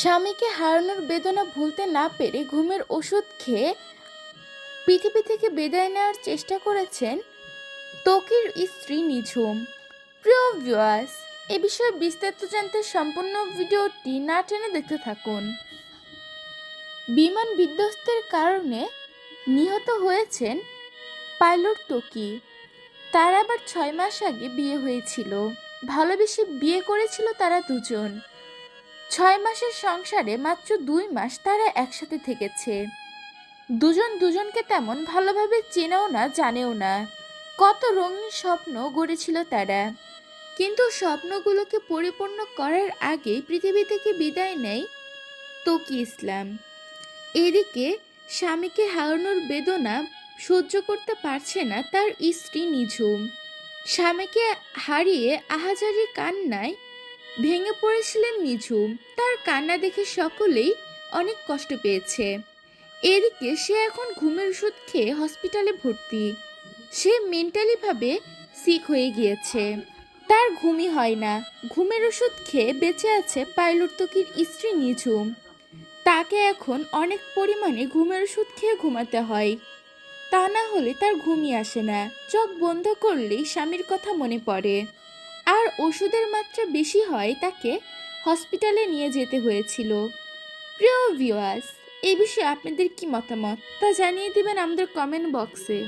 স্বামীকে হারানোর বেদনা ভুলতে না পেরে ঘুমের ওষুধ খেয়ে পৃথিবী থেকে বেদায় নেওয়ার চেষ্টা করেছেন তকির স্ত্রী নিঝুম। প্রিয় ভিউয়ার্স এ বিষয়ে বিস্তারিত জানতে সম্পূর্ণ ভিডিওটি না টেনে দেখতে থাকুন। বিমান বিধ্বস্তের কারণে নিহত হয়েছেন পাইলট তকির তার আবার ছয় মাস আগে বিয়ে হয়েছিল। ভালোবেসে বিয়ে করেছিল তারা দুজন। ছয় মাসের সংসারে মাত্র দুই মাস তারা একসাথে থেকেছে। দুজন দুজনকে তেমন ভালোভাবে চেনেও না, জানেও না। কত রঙিন স্বপ্ন গড়েছিল তারা। কিন্তু স্বপ্নগুলোকে পরিপূর্ণ করার আগেই পৃথিবী থেকে বিদায় নেয় তকি ইসলাম। এদিকে স্বামীকে হারানোর বেদনা সহ্য করতে পারছে না তার স্ত্রী নিঝুম স্বামীকে হারিয়ে আহাজারি কান্নায় ভেঙে পড়েছিলেন নিঝুম তার কান্না দেখে সকলেই অনেক কষ্ট পেয়েছে। এদিকে সে এখন ঘুমের ওষুধ খেয়ে হসপিটালে ভর্তি। সে মেন্টালিভাবে সিক হয়ে গিয়েছে। তার ঘুমই হয় না। ঘুমের ওষুধ খেয়ে বেঁচে আছে পাইলট তকির স্ত্রী নিঝুম তাকে এখন অনেক পরিমাণে ঘুমের ওষুধ খেয়ে ঘুমাতে হয়। তা না হলে তার ঘুমই আসে না। চোখ বন্ধ করলেই স্বামীর কথা মনে পড়ে। আর ওষুধের মাত্রা বেশি হয় তাকে হসপিটালে নিয়ে যেতে হয়েছিল। প্রিয় ভিওয়ার্স এই বিষয়ে আপনাদের কি মতামত? তা জানিয়ে দেবেন আমাদের কমেন্ট বক্সে